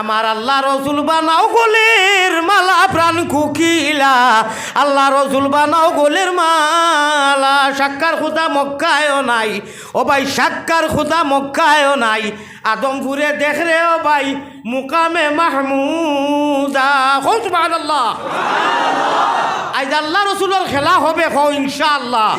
আমার আল্লাহ রসুল বানাও গোলের মালা প্রাণ কুকিলা। আল্লাহ রসুল বানাও গোলের মালা। সাক্কার খুদা মক্কায়ও নাই। ও ভাই, সাক্কার খুদা মক্কায়ও নাই। আদমপুরে দেখ রে ও ভাই, মুকামে মাহমুদা। হোস আল্লাহ আজ আল্লাহ রসুলের খেলা হবে হো ইনশাআল্লাহ।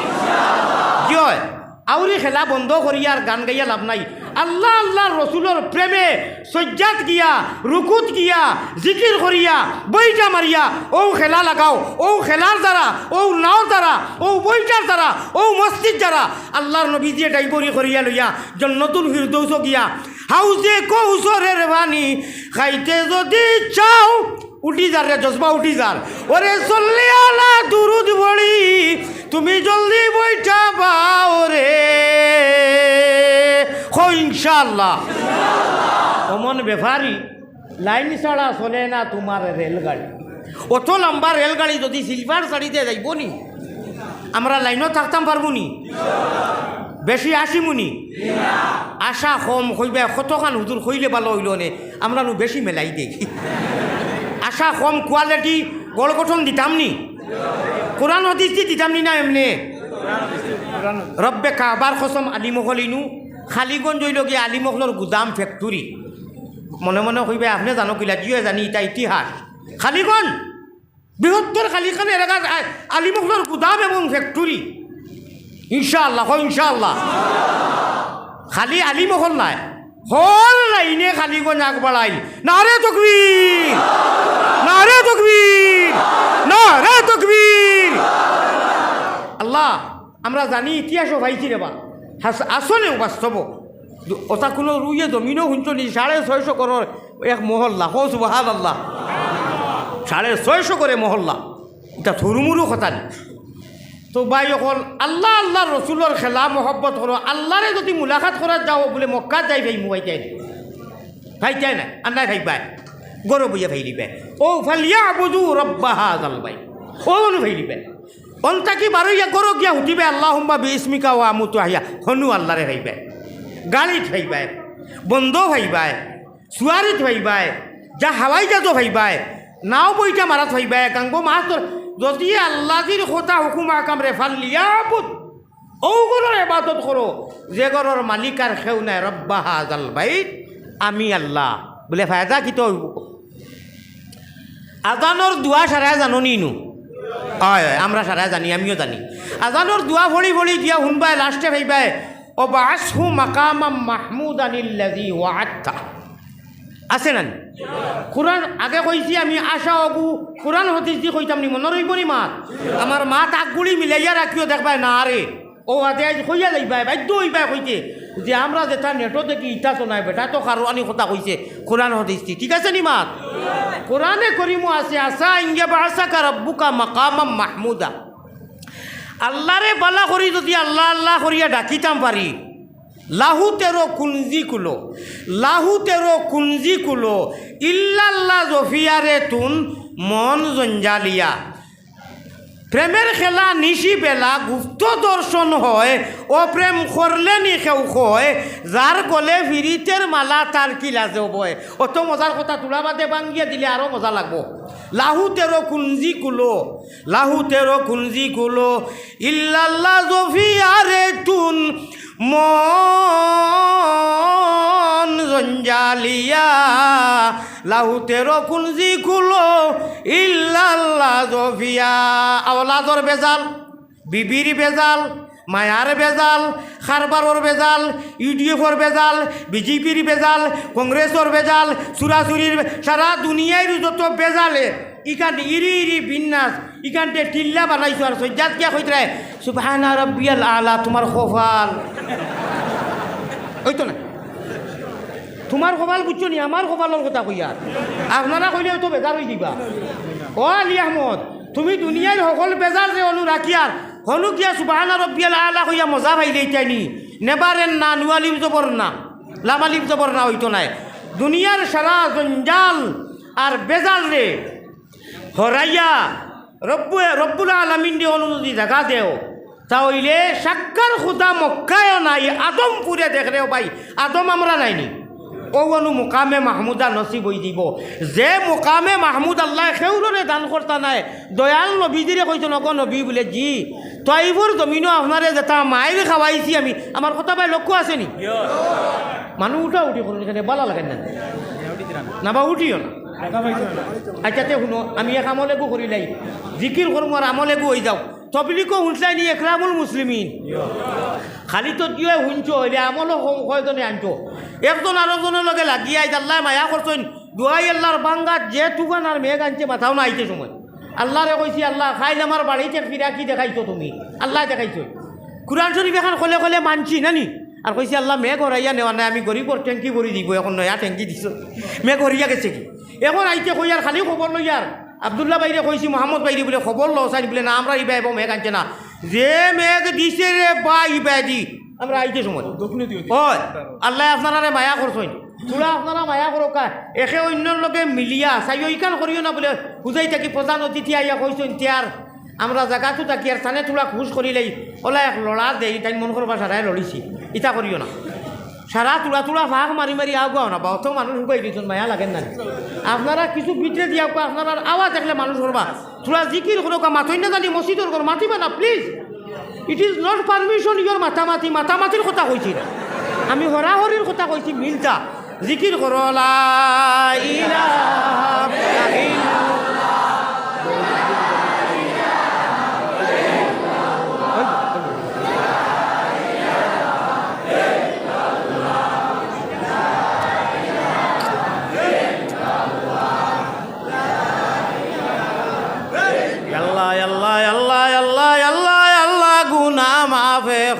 কি হয়? আউরি খেলা বন্ধ করিয়া আর গান গাইয়া লাভ নাই। আল্লাহ আল্লাহ রসুলের প্রেমে সজ্জাত গিয়া রুকুত গিয়া জিকির করিয়া বইটা মারিয়া ও খেলা লাগাও ও খেলার দ্বারা ও নাওর দ্বারা ও বইটার দ্বারা ও মসজিদ দ্বারা আল্লাহর নবী দিয়ে ডাইবরি করিয়া লইয়া জন্নতুল ফিরদৌস গিয়া, হাউজে কৌশরের বাণী খাইতে যদি চাও উঠি যার রে, জজবা উঠি যার। ওরে চললে আলা দুরুদ বড়ি তুমি জলদি বইটা পাও রে। ইনশাল্লাহ অমন ব্যাপারী লাইন ছাড়া চলে না তোমার রেলগাড়ি। অত লম্বা রেলগাড়ি যদি সিলভার শাড়িতে যাইব নি, আমরা লাইনও থাকতাম পারব নি? বেশি আসিমুনি আশা কম কইবে কতখান হুজুর কইলে ভালো হইল নে, আমরা বেশি মেলাই দেখি। আশা কম কোয়ালিটি গড় গঠন দিতাম নি কোরআন হদিস দি দিতাম নি এমনি? রব্বে কাবার কসম আলিমহলিনু, খালিগঞ্জ হইল গিয়ে আলিমহলর গুদাম ফ্যাক্টরি মনে মনে কইবে, আপনি জানো কিলা জিও জানি এটা ইতিহাস। খালিগঞ্জ বৃহত্তর খালিখান এলাকা আলিমহলর গুদাম এবং ফ্যাক্টরি ইনশাআল্লাহ ইনশাআল্লাহ। খালি আলিমহল নাই। হল লাইনে খালি খালিগঞ্জ আগবাড়াই না রে তকবীর না রে তকবীর না রে তকবীর। আল্লাহ, আমরা জানি ইতিহাসও ভাইছি রে বা। হাস- আসলে বাস্তব। ওটা কোনো রুইয়ে জমিনও শুনছ নি সাড়ে ছয়শো করোর এক মহল্লা। হো সুবাহাদ আল্লাহ সাড়ে ছয়শো করে মহল্লা। এটা থরুমুরু কথা তো ভাই অকল আল্লাহ আল্লাহ রসুলের খেলা, মহব্বত করো আল্লাহরে যদি মুলাকাত করা যাও বলে মক্কাত যাই ভাই মুবাই যাই ভাই যাই না আন্নাই ভাই ভাই গরো বুঝে ভাই লিবে ও ফালিয়া আবুদু রব্বাহা জাল ভাই। ও ভাই লিবে অন্তাকি বারো ইয়া গরো গিয়া হুটিবে আল্লাহ হুম্বা বিস্মিকা ও আমুতু আহিয়া। হনু আল্লাহরে ভাইবে গাড়িত ভাইবাই বন্ধ ভাই ভাইবাই সুয়ারিত ভাইবাই যা হাওয়াই যাতো ভাইবাই নাও বইটা মারাত ভাইবাই গাঙ্গো মাছ ধর যদি আল্লাহির কথা হুকুম আকাম রে ফাল্লিয়া বুত ও গরর এবাদত করো। যে গরর মালিকার খেউ নাই, রব্বা হাজাল বাইত, আমি আল্লাহ। বলে ফায়দা কি তো আজানোর দুয়া সারায় জানো নিনু? হয় হয়, আমরা সারায় জানি, আমিও জানি। আজানোর দুয়া ভরি ভরি দিয়া শুনবাই লাস্টে ভাইবাই ও বাসহু মাকামাম মাহমুদ আনিল্লাজি ওয়াত্তা আছে না কোরআন আগে কইছি আমি আশা অবু কোরআন হতিস দি কইতাম নি মনে রইব নি মাত আমার মা তাকগুলি মিলাইয়া রাখিও দেখবাই না রে ও আদে আজ কইয়া যাইবাই, বাধ্য হইবাই কইতে যে আমরা যেটা নেটো দেখি ইটা তো নাই বেটা তো কারোয়ানি কথা কইছে কোরআন হতিস ঠিক আছে নি মাত কোরআনে করিমু আছে আসা ইঙ্গে বাসাকা রব্বুকা মাকামাম মাহমুদা। আল্লাহরে বালা করি যদি আল্লাহ আল্লাহ করিয়া ডাকিতাম পারি লাহু তেরো কুঞ্জি কুলো লাহু তেরো কুঞ্জি কুলো ইল্লাল্লাহ জফিয়ারে তুন মন জঞ্জালিয়া। প্রেমের খেলা নিশি বেলা গুপ্ত দর্শন হয় ও প্রেম করলে নি কেউ কয় যার গলে ফিরিতের মালা তার কি লাজে বয়। অত মজার কথা তোলা বাদে বাঙ্গিয়ে দিলে আরও মজা লাগবো। লাহু তেরো কুঞ্জি কুলো লাহু তেরো কুঞ্জি কুলো ইল্লাল্লাহ জফিয়ারে তুন মন জঞ্জালিয়া লাহু তেরো কুঞ্জি কুলো ইল্লা জফিয়া। আওলাদর বেজাল বিবির বেজাল মায়ার বেজাল, খারবারর বেজাল ইউডিএফর বেজাল, বিজেপির বেজাল, কংগ্রেসর বেজাল চুরাচুরির সারা দুনিয়ার যত বেজালে, ইখান ইরি ইরি বিন্যাস ইখানতে টিল্লা বানাইছো আর সজ্জাত কিয়া কইতে সুবহানা রব্বিয়াল আলা, তোমার খোফাল ওই তো না? তোমার কপাল বুঝছ নি? আমার কপালের কথা কইয়া আপনারা কইলে তো বেজার হয়ে দিবা। ও আলী আহমদ, তুমি দুনিয়ার সকল বেজার যে অনু রাখিয়ার হনু কিয়া সুবাহানা রব্বিয়াল আলা হইয়া মজা ভাই ভাইলে ইটাইনি নেবারেন না, নুয়ালিম জবর না, লামালিম জবর না হইতো নাই। দুনিয়ার সারা জঞ্জাল আর বেজাল রে। হরাইয়া রব্বু, রব্বুল আলমিন দিয়ে অনুযায়ী দেখা দেও তাহলে সাক্কার খুদা মক্কায় নাই, আদমপুরে দেখ রে ভাই, আদম আমরা নাইনি। ও অনু মোকামে মাহমুদা নসিব হই দিব। যে মোকামে মাহমুদ আল্লাহ সেউরে দান করতা নাই দয়াল নবীজিরে কইতো নক নবী বলে জি তইবুর জমিনও আপনারে যেটা মায়ের খাওয়াইছি আমি। আমার কথা ভাই লক্ষ্য আছে নি? মানুহ উঠা উঠি করুন এখানে বালা লাগে না। নাবা উঠিও না। আচ্ছা তে শুনো আমি এক আমলেগু করি লাই। জিকির করব আর আমলেগু হয়ে যাও। তবলিকো শুনছাই নি একরামুল মুসলিমিন খালি তো কি হয় শুনছ হইলে আমলও কয়জনে আনছো একজন আরেকজনের লগে লাগিয়ে আইত আল্লাহ মায়া করছেন দুয়াই আল্লাহর বাঙ্গাত যে তুফান আর মেঘ আনছে, মাথাও না আইতে সময়। আল্লাহরে কইছি আল্লাহ, খাইল আমার বাড়িতে ফিরা কি দেখাইছো তুমি। আল্লাহ দেখাইছো। কোরআন শরীফ এখন কলে কলে মানছি নানি আর কইছি আল্লাহ, মেঘ হরাইয়া নেওয়া নাই, আমি গরিবর ট্যাঙ্কি ভরি দিব, এখন নয়া ট্যাঙ্কি দিছ। মেঘ হরিয়া গেছে কি? এখন আইতে কই আর খালি খবর লই আর আবদুল্লাহ বাইরে কইছি মোহাম্মদ বাইরে বলে খবর লো চাই বলে না আমরা ইবা এবং মেঘ আনছে না। যে মেঘ দিছে রে বা ইবা দি আমরা আইতে সময়। হয় আল্লাহ আপনারা মায়া করছেন। তোরা আপনারা মায়া করো কা একে অন্যর লগে মিলিয়া চাই ইকান করিও না বলে বুঝাই থাকি প্রধান অতিথি আইয়া কইছেন তিয়ার আমরা জায়গাটো থাকি আর থানে তোলা খুশ করিলেই ওলা এক লড়া দেই তাই মন করবা সারাই লড়িছি ইটা করিও না। সারা তোলা তোলা ফাঁক মারি মারি আগুয়াও না বা অত মানুষ শুকাই দিয়েছেন মায়া লাগেন না আপনারা কিছু বিটরে দিয়া কোয়া, আপনারা আওয়াজ দেখলে মানুষ করবা তোলা জিকির করো মাথই না জানি মসজিদর কর মাতিবা না please it is not permission your মাতামাতি মাতামাতির কথা কইছি না। আমি হরাহরির কথা কইছি মিলতা জিকির করো লা ইলাহা ইল্লাল্লাহ।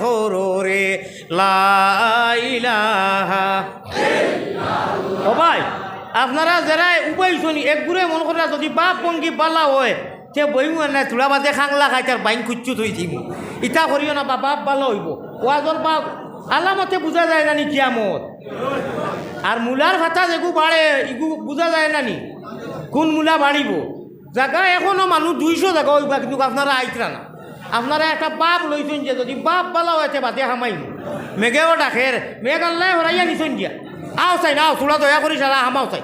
খরুরে লাইলাহা। ভাই, আপনারা যারা শুনি, এক গুড়ে মন করা যদি বাপ পঙ্গি বালা হয়, তে বইমু নাই তুলা বাদে খাংলা খাই তার বাইন খুচ্ছু থই দিব ইটা করিও না, বা বাপ বালা হইব। ওয়াজর বাপ, আলামতে বুঝা যায় না নি কিয়ামত? আর মূলার ভাতা যেগু বাড়ে, ইগু বুঝা যায় না নি? কোন মূলা বাড়িব? জায়গা এখনও মানুষ দুইশো জায়গা কিন্তু আপনারা আইতরা না। আপনারা একটা বাপ লইছেন যে, যদি বাপ পালাও আছে বাদে হামাইব মেঘেও ডাকের, মেঘ আল্লাহ হরাইয়া নিছেন দিয়া আও চাই না তোলা দয়া করি, সারা হামাও চাই।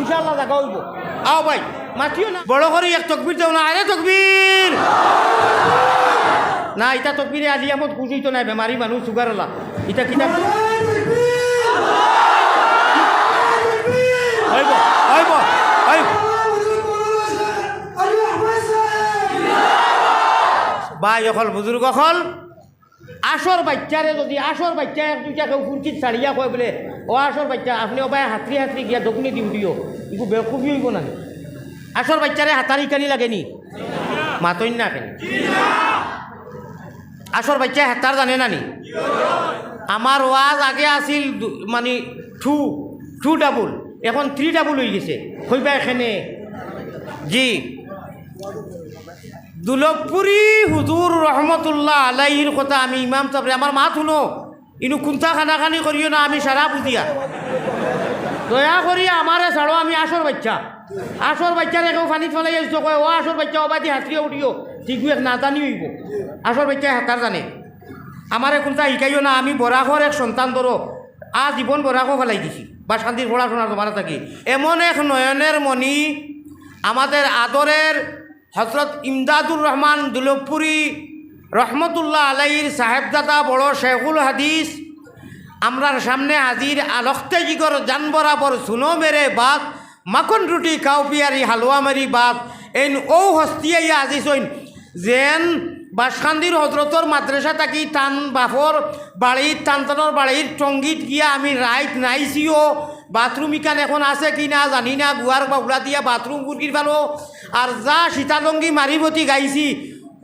ইনশাল্লাহ জায়গা হইব। আও ভাই, মাতিও না। বড় করে, এক তকবির দেও না, আরে তকবির! না, ইটা তকবিরে আলিয়ামত খুঁজেই তো নাই বেমারি মানুষ, সুগার হলা ইটা কিতাব হইব হইব হইব ভাই অকল বুজুর্গ অকল। আসর বাচ্চারে যদি, আসর বাচ্চা এক দুইটা কেউ ফুরকিত ছাড়িয়া কয় বোলে ও আসর বাচ্চা, আপনি অবাই হাতরি হাতরি গিয়া দক্ষিণে দিও দিও ইকু বেকুবি হইব না। আসর বাচ্চারে হাতারি কানি লাগেনি মাতইন না কেন। আসর বাচ্চা হেতার জানে নানি আমার ওয়াজ আগে আছিল মানে টু টু ডাবল, এখন থ্রি ডাবল হয়ে গেছে। হইবা এখানে? জি। দুলভপুরি হুজুর রহমতুল্লাহ আলাইহির কথা আমি ইমাম সাবরে আমার মা শুনো। ইনু খানা খানি করিও না, আমি সারা বুঝিয়া দয়া করি আমারে ছাড়ো, আমি আসর বাচ্চা। আসর বাচ্চারে কেউ পানি ফেলাই আসছো কয়, ও আসর বাচ্চা অবাদি হাতিয়ে উঠিও ঠিক এক নাজানি হইব। আসর বাচ্চা হাতার জানে। আমারে কোনটা শিকাইও না, আমি বরাঘর এক সন্তান ধরো, আ জীবন বরাঘো ফেলাই দিছি। বা শান্তির পড়াশোনা তোমার থাকি। এমন এক নয়নের মণি, আমাদের আদরের হজরত ইমদাদুর রহমান দুলভপুরি রহমতুল্লাহ আলাইর সাহেবজাদা বড় শেখুল হাদিস। আমরার সামনে হাজির আলখতে জিগর জান বরাবর সুনো মেরে বাদ, মাখন রুটি খাও পিয়ারি হালুয়া মারি বাদ। এই ও হস্তিয়াই আজি সইন যেন বাসখান্দির হজরতর মাদ্রাসা থাকি টান বাফর বাড়ির টানটানোর বাড়ির টঙ্গিত গিয়া আমি রাইট নাইছিও বাথরুম ইকান এখন আছে কি না জানি না গুয়ার বাউলা দিয়া বাথরুম গুরকির ভালো আর যা সীতালঙ্গি মারিবতী গাইছি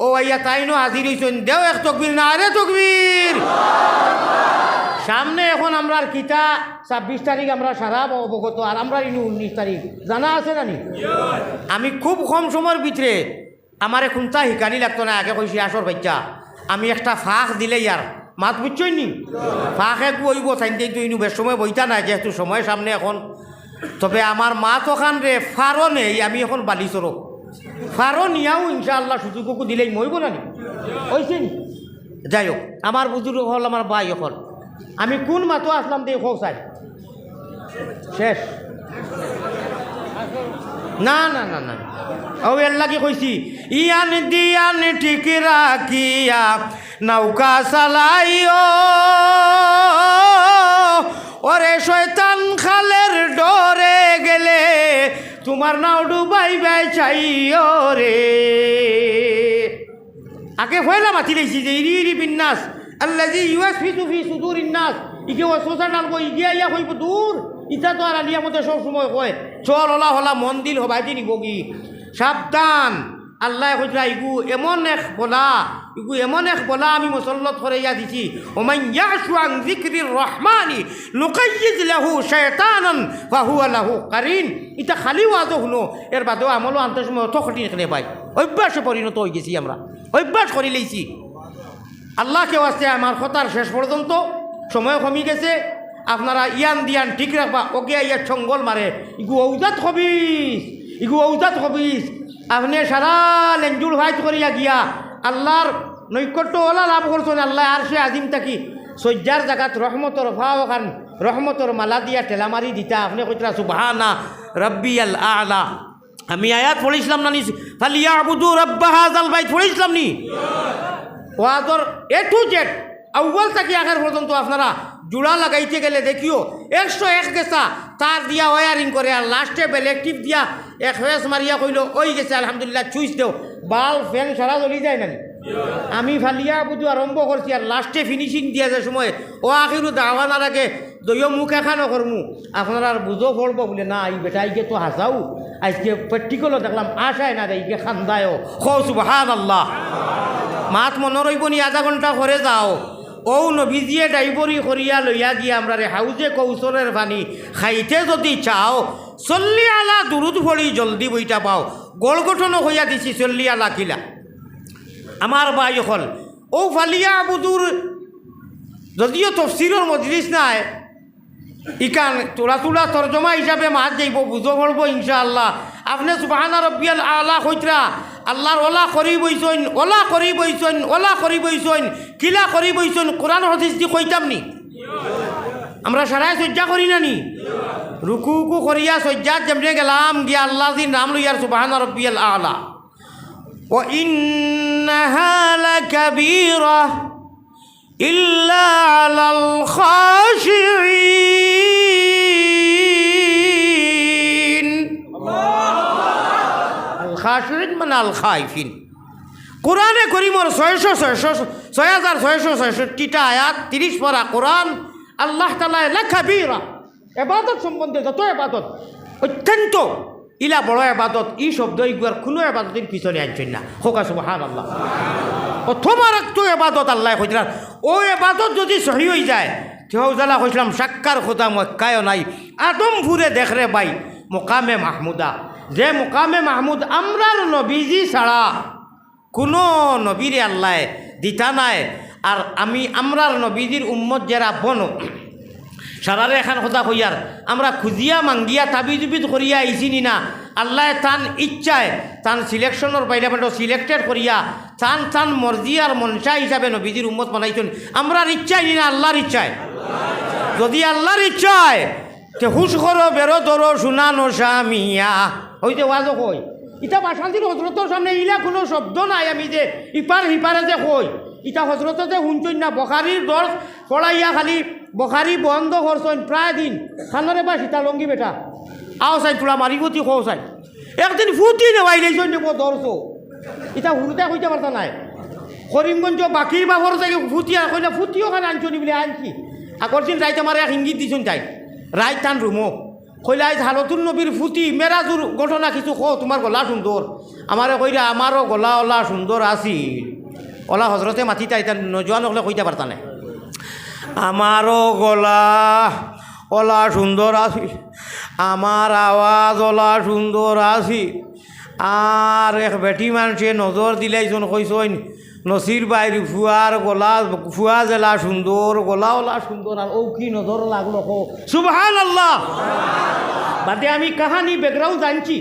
ও আইয়া তাইনো হাজির হইছেন দেও এক তকবির না আরে তকবির সামনে এখন আমরা কিতা ছাব্বিশ তারিখ আমরা সারা অবগত আর আমরা ইনু উনিশ তারিখ জানা আছে জানি আমি খুব কম সময়ের ভিতরে আমার কোনটা শিকানি লাগতো না আগে কইছি আসর বাচ্চা, আমি একটা ফাঁক দিলে ইয়ার মাত বুঝছই নি? ফাঁকে কইব চাইতে তো ইনু বেশ সময় বইতা না যেহেতু সময় সামনে এখন। তবে আমার মা তখন রে ফারও নেই, আমি এখন বালি চরক ফারও নিয়াও ইনশাআল্লাহ সুযোগকু দিলেই মইব না নি? হয়েছে নি? যাই হোক, আমার বুজুর্গ হল, আমার বাই হল। আমি কোন মাতো আসলাম দেখো চাই? শেষ। না না না না। ও এর লাগি কইছি, ইয়ান দিয়ান ঠিক রাখিয়া নৌকা চালাইও। ওরে শয়তান খালের ডরে গেলে তোমার নাও ডুবাই বাই চাইও রে। আগে হইলা মাতি লাইছি যে ইরি ইরি বিন্যাস আল্লাজি ইউএস ফিসু ফি সুদুর ইন্নাস ইকে ও ওসোসা নালবো ইগিয়া ইয়া হইব দূর। ইটা তো আর আলিয়া মধ্যে সব সময় কয় চল হলা হলা, মন্দির হবাই দিন বগি সাবধান। আল্লাহ কইলা ইগু এমন এক বলা, ইগু এমন এক বলা আমি মুসল্লত করে ইয়া দিছি। আন যিকরির রহমানি, নুকাইয়িজ লাহু শায়তানান, ফাহুয়া লাহু কারিন। ইটা খালি ওয়াজও শুনো, এর বাদেও আমলও আনতে সময় অত কঠিন এখানে পাই অভ্যাসে পরিণত হয়ে গেছি আমরা, অভ্যাস করে লইছি। আল্লাহকে আসছে আমার কথার শেষ পর্যন্ত সময় কমি গেছে আপনারা ইয়ান দিয়ান ঠিক রাখবা ওকে ইয়ার ছঙ্গল মারে। ইগু ঔজাত হবিস ইগু ঔজাত হবিস। আপনি সারা লেঞ্জুর ভাইট করিয়া গিয়া আল্লাহর নৈকট্য ওলা লাভ করছেন আল্লাহ আর সে আজিম থাকি। সজ্জার জাগাত রহমতর ফাও খান রহমতর মালা দিয়া টেলামারি দিতা। আপনি কইতরা সুবহানা রব্বি আল। আলা আমি আয়াত পড়েছিলাম না নি ফালিয়া আবুদু রব্বা হাজাল বাইত পড়েছিলাম নি? ওয়াজর এ টু জেড আউ্বাল থেকে আখের পর্যন্ত আপনারা জোড়া লাগাইতে গেলে দেখিও, একশো এক গেছা, তার দিয়া ওয়ারিং করে আর লাস্টে বেলেকটিভ দিয়া এক হেস মারিয়া কইল, ওই গেছে, আলহামদুলিল্লাহ চুইস দেও। বাল ফ্যান সারা জ্বলি যায় না আমি ফালিয়া বুঝু আরম্ভ করছি আর লাস্টে ফিনিশিং দিয়া যে সময়, ও আখিরু দাওয়ানার আগে দইও মুখ এখানো করমু আপনারা আর বুঝো পড়ব বলে, না, এই বেটা আইকে তো হাসাও। আজকে প্র্যাকটিক্যালও দেখলাম, আশায় না ইকে খান্দায়ও। খো সুবহান আল্লাহ মাত মনে রইব নি, আধা ঘণ্টা করে যাও। ও নবীজিয়ে ডাইবরি করিয়া লইয়া গিয়া আমরা রে হাউজে কৌশলের পানি খাইতে যদি চাও চল্লি আলা দুরুদ ভরি জলদি বইটা পাও। গোল গঠনও হইয়া দিছি চল্লি আলা কিলা। আমার বাই হল ও ফালিয়া বুদুর যদিও তফসিরর মজলিস নাই, ইকান তোলা তোলা তর্জমা হিসাবে মাছ যাইব বুঝো পড়ব ইনশাআল্লাহ। আপনি সুবাহানা রব্বিয়াল আলা কইতরা আল্লাহর ওলা করি বইছন ওলা করি বইছন ওলা করি বইছন কিলা করি বইছন কোরআন হদিস দি কইতাম নি? আমরা সারাই সজ্জা করি না নি? রুকু রুকুকু করিয়া সজ্জা যেমনে গেলাম, গিয়া আল্লাহ দিন নাম লইয়ার সুবাহান রব্বিয়াল আলা। ও ইন্নাহা লাকাবীরা ইল্লা আলাল খাশিঈন। খাসুরিন মানে আল খাইফিন। কোরআনে করিমর ছয়শো ছয়শো ছয় হাজার ছয়শো, ছয়ষট্টিটা আয়াত, তিরিশ পরা কোরআন, আল্লাহ তালায় লেখা বীরা। এবাদত সম্বন্ধে যত এবাদত, অত্যন্ত ইলা বড় এবাদত, ই শব্দ ইগুয়ার কোনো এবাদতির পিছনে আনছেন না। হোকা সব হান আল্লাহ তোমার একটু এবাদত আল্লাহ কইছিলাম ও এবাদত যদি সহি হয়ে যায় ঠেউজালা কইছিলাম সাক্ষার খোদা মক্কায়ও নাই, আদমপুরে দেখরে বাই মোকামে মাহমুদা। যে মোকামে মাহমুদ আমরার নবীজি ছাড়া কোনো নবীরে আল্লাহ দিতা নাই। আর আমি আমরার নবীজির উম্মত যারা বনো, সারারে এখান কথা কইয়ার, আমরা খুঁজিয়া মাঙ্গিয়া তাবিজুবিদ করিয়া আইসিনি না আল্লাহ তান ইচ্ছায়, তান সিলেকশনের বাইরে বাইরে সিলেক্টেড করিয়া, তান তান মর্জি আর মনসা হিসাবে নবীজির উম্মত বানাইছেন। আমরার ইচ্ছাই নি না, আল্লাহর ইচ্ছায়? যদি আল্লাহর ইচ্ছায়, তে হুশ করো বেরো ধরো শুনা নশা মিয়া ওই যে ওয়াজও কই ইটা বাসান্তির হজরতর সামনে ইলা কোনো শব্দ নাই আমি যে ইপার হিপারে যে কই ইটা হজরত যে শুনছই না বখারির দর পড়াইয়া খালি বখারি বন্ধ করছেন প্রায় দিন। খানরে বা সীতা লঙ্গি বেটা। আও চাই তোলা মারি গতি খো চাই একদিন ফুটি নেওয়াই লেছন নেব দরছো ইটা হুরুতে কইতে পারতা নাই। করিমগঞ্জ বাকির বাবর থেকে ফুটিয়া কইলে ফুটিও খান আনছো নি বলে আনছি। আগর দিন রাইতে আমার এক ইঙ্গিত দিছুন তাই রাইত টান রুমো কইলা আজ হালতুর নবীর ফুটি মেরাজুর ঘটনা কিছু কো তোমার গলা সুন্দর আমারে কইরা আমারও গলা ওলা সুন্দর আছিল। ওলা হজরতে মাতি তাই তার নজোয়ান হলে কইতে পারতা নাই। আমারও গলা ওলা সুন্দর আছিল। আমার আওয়াজ ওলা সুন্দর আছিল। আর এক বেটি মানুষে নজর দিলাইছন কইসন নসির বাইর ফুয়ার গলা, ফুয়া জেলা সুন্দর, গলা ওলা সুন্দর, আর ও কি নজর লাগল কো? সুবহান আল্লাহ বাদে আমি কাহানি ব্যাকগ্রাউন্ড জানছি।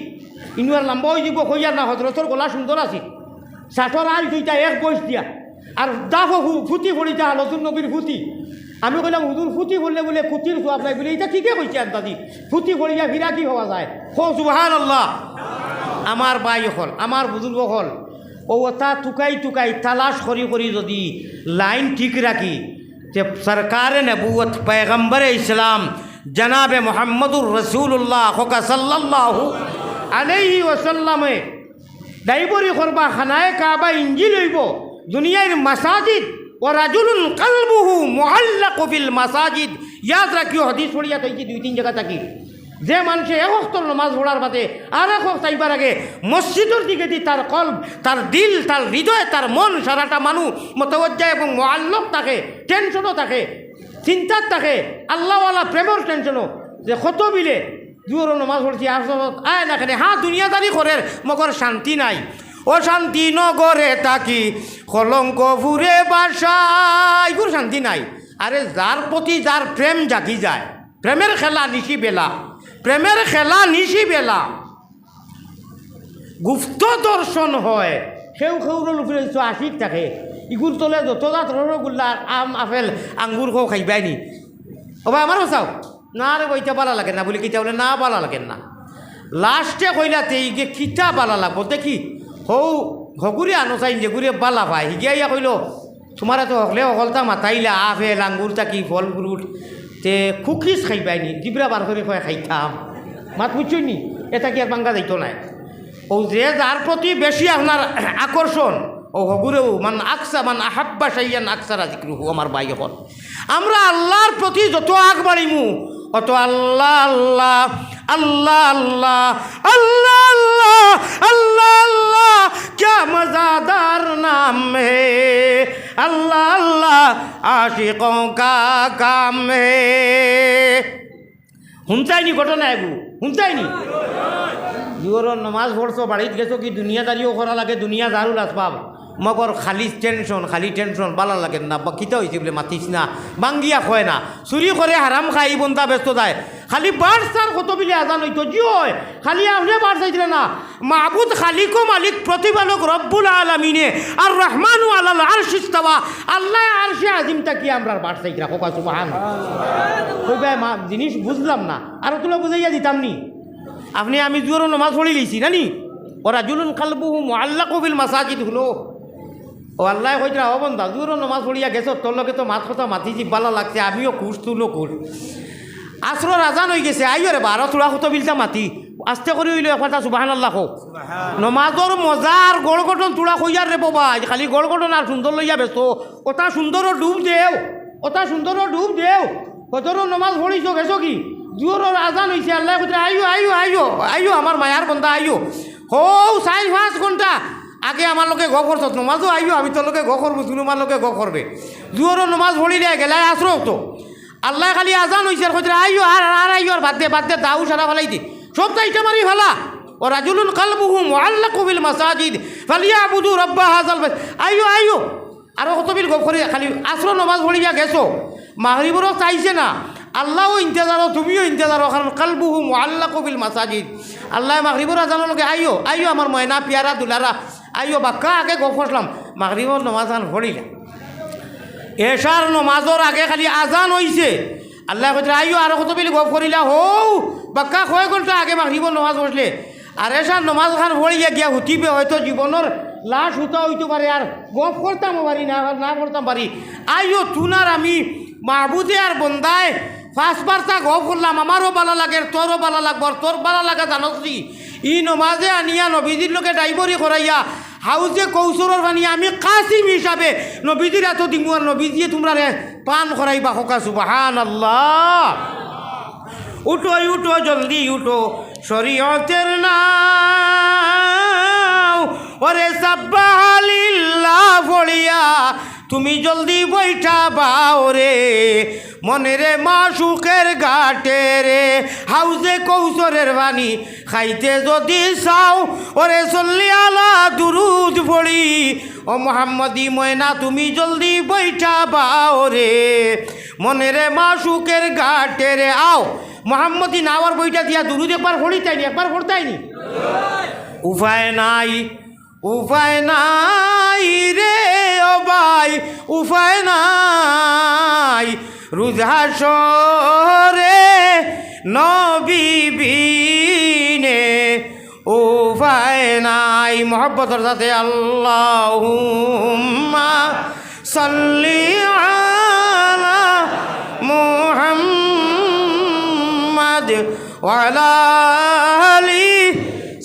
ইনুয়ার লম্বা হয়ে যাব কইয়ার না, হজরতর গলা সুন্দর আছে। ষাটর আল দুইটা এক বয়স দিয়া। আর দাফ ফুটি পড়িতা নতুন নবীর ফুটি। আমি কইলাম, হুজুর, ফুটি বললে বলে কুটির সোয়াব নাই বলে এটা ঠিকই কইছে আন্দাজি ফুটি করিয়া ফিরা কি হওয়া যায়? হো সুবাহান আল্লাহ আমার বাই হল, আমার বুজুর্গ হল। ও তা টুকাই টুকাই তালাশ করি করি যদি লাইন ঠিক রাখি যে সরকার নবুয়ত पैगंबर ইসলাম জনাবে মোহাম্মদুর রসুল্লাহ হোকা সাল্লাহ আলাইহি ওসাল্লামে ডাইবরি করবা খানায় কাবা ইঞ্জি লইব দুনিয়ার মাসাজিদ ও রাজুলুন কালবুহু মুআল্লাক বিল মাসাজিদ ইয়াদ রাখিও হাদিস পড়িয়া তাইছি দুই তিন জায়গা থাকি যে মানুষে এক অক্তর নমাজ পড়ার বাদে আর এক চাইবার আগে মসজিদের দিকে দি তার কল্ব, তার দিল, তার হৃদয়, তার মন সারাটা মানুষ মতবজ্জা এবং মোয়াল্লক থাকে, টেনশনও থাকে, চিন্তার থাকে, আল্লাহওয়ালা প্রেমর টেনশনও। যে কত বিলে দুয়ার নমাজ পড়ছি আসত আয় না কেন হ্যাঁ দুনিয়াদারি করে মগর শান্তি নাই। ও শান্তি নগরে তাকি কলঙ্ক ফুরে বাসা এগুলো শান্তি নাই। আরে যার প্রতি যার প্রেম জাগি যায়, প্রেমের খেলা নিশি বেলা। প্রেমের খেলা নিশি বেলা। গুপ্ত দর্শন হয়। সেও সেউর উপরে আশিক থাকে। ইগুর তলে যত জাত আম, আপেল আঙ্গুর খাও খাইবাই নি। ও ভাই আমারও চাও না রে বইটা বালা লাগে না বলি কিতা বলে, না বালা লাগে না। লাস্টে কইলা তেইগে কিতা বালা লাগবো দেখি হৌ হগুরে আনো চাই যেগুরে বালা পায়। হিগিয়া ইয়া কইল তোমার তো হকলে হকলতা মাতাইলা, আপেল আঙ্গুর তাকি ফল ফ্রুট তে কুকিজ খাইবাই নি জিবরা বার করে কয় খাইতাম মাত বুঝছই নি? এটা কি আর বাঙ্গা যাইতো নাই? ও যে যার প্রতি বেশি আপনার আকর্ষণ ও হগুরেও মান আকসা মান আহাব্বা সাইয়ান আকসারা জিক্রুহু আমার বাই হল আমরা আল্লাহর প্রতি যত আগ বাড়িমু অত আল্লাহ আল্লাহ আল্লাহ আল্লাহ আল্লাহ আল্লাহ आशिकों का काम है শুনছাইনি ঘটনা এগু শুনছাইনি জুয়রর নমাজ পড়ছো বাড়িত গেছো কি দুনিয়াদারিও করা লাগে দুনিয়া দারুল আসবাব মগর খালি টেনশন খালি টেনশন বালা লাগে না, বা কিতা হয়েছে বলে মাতিস না বাঙ্গিয়া খয় না চুরি করে হারাম খাই বন্ধা ব্যস্ত যায়। খালি বার সার কত বিলে আজান হইতো জি হয়। খালি আপনি বার চাইছিলে না। মাহবুদ খালিকো মালিক প্রতিপালক রব্বুল আলমিনে আর রহমানু আল্লাহ আর শিস্তাবা আল্লাহ আর সে আজিমটা কি আমরা বার চাইছিলাম কোকা সুবাহান মা জিনিস বুঝলাম না। আর তুলো বুঝাইয়া দিতাম নি? আপনি, আমি জোর নমাজ পড়ি লিছি নানি ওরা জুলুন খালবুহু আল্লাহ কবিল মাসাজিদ হলো। ও আল্লাহ কইরা ও বন্ধা জোর নমাজ পড়িয়া গেছো তোর লগে তো মাত কথা মাতিছি বালা লাগছে আমিও খুশ তুলো খুশ আশ্র রাজান হয়ে গেছে আইও রে বারো তোলা কত বিলটা মাতি। আস্তে করে হইল এফাটা সুবাহান আল্লাহ হোক নমাজর মজার গড় গঠন তোলা কইয়ার রে বাবা খালি গড় গঠন আর সুন্দর লইয়া ব্যস্ত। ওটা সুন্দর ডুব দেও ওটা সুন্দর ডুব দেও। কতর নমাজ পড়িছ গেছো কি? জোর আজান হয়েছে আল্লাহ কইতে আইও আইও আইও আইও আমার মায়ার বন্ধা আইও হৌ চাই পাঁচ ঘণ্টা আগে আমার লোকে গ করছ নমাজও আইও, আমি তোর লোকে গ করব, তুই আমার লোকে গ করবে। জোর নমাজ পড়িলে গেলাই আশ্রয় তো। আল্লাহ খালি আজান হয়েছে আর কইতে আইও, আর আর আইও, আর বাদ দে বাদ দে দাউ সারা ফেলাই দি। সব তাইটা মারি ফেলা। ও রাজুলুন কালবুহু মুআল্লা কবিল মাসাজিদ ফালিয়া আবুদু রব্বা হাজাল আইও আইও। আরও কত বিল গপ করে, খালি আশ্রয় নমাজ পড়িয়া গেছো। মাগরিবরও চাইছে না। আল্লাহও ইন্তজারও, তুমিও ইন্তজারও, কারণ কালবুহু মুআল্লা কবিল মাসাজিদ। আল্লাহ মাগরিবর আজানোর আইও আইও, আমার ময়না, পিয়ারা, দুলারা আইও বাক্কা আগে গপ করলাম? মাগরিবর নমাজ আন পড়িলা এশার নমাজর আগে খালি আজান হইছে আল্লাহ কইতে আইও আর কত বিলি গপ করিলা হৌ বাক্কা কয় ঘণ্টা আগে মাগরিব নমাজ বসলে আর এশার নমাজ খান পড়িয়া গিয়া হুতিবে হয়তো জীবনের লাশ হুতা হইতে পারে আর গপ করতাম পারি না না করতাম পারি আইও তুনার আমি মাহবুদে আর বন্দায় ফার্স্ট বার্তা গপ করলাম আমারও ভালো লাগে তোরও ভালো লাগবো তোর ভালো লাগা জানস কি ই নমাজে আনিয়া নবীজির লোকে ড্রাইভারি করাইয়া হাউজে কৌশলর বানিয়া আমি কাসিম হিসাবে নবীজির এত দিমু আর নবীজিয়ে তোমরা পান করাইবা হোকা সুবাহান আল্লাহ উঠো উঠো, জলদি উঠো শরীয়তের নাও ওরে সাব্বাহালিল্লাহ ফড়িয়া, তুমি জলদি বৈঠা বাও রে। মনে রে মাসুকের ঘাটে রে, হাউজে কৌশলের বাণী খাইতে যদি চাও, ওরে চল্লি আলা দুরুদ পড়ি। ও মোহাম্মদি ময়না, তুমি জলদি বৈঠা বাও রে। মনে রে মাসুকের ঘাটে রে, আও। মোহাম্মদি নাওয়ার বইটা দিয়া দুরুদ একবার পড়িতাইনি একবার পড়তাইনি? উপায় নাই। উপায় নাই রে ভাই উপায় নাই। রুজাসরে নবীবিনে উপায় নাই। মহব্বতর সাথে আল্লাহ সাল্লি আলা মুহাম্মাদ ওয়ালা আলি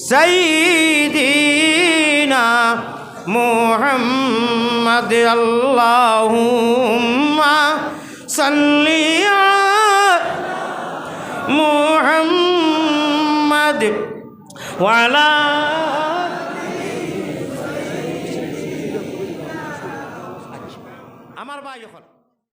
সাইয়্যিদিনা মুহাম্মাদ আল্লাহুম্মা সাল্লি আলা মুহাম্মাদ ওয়ালা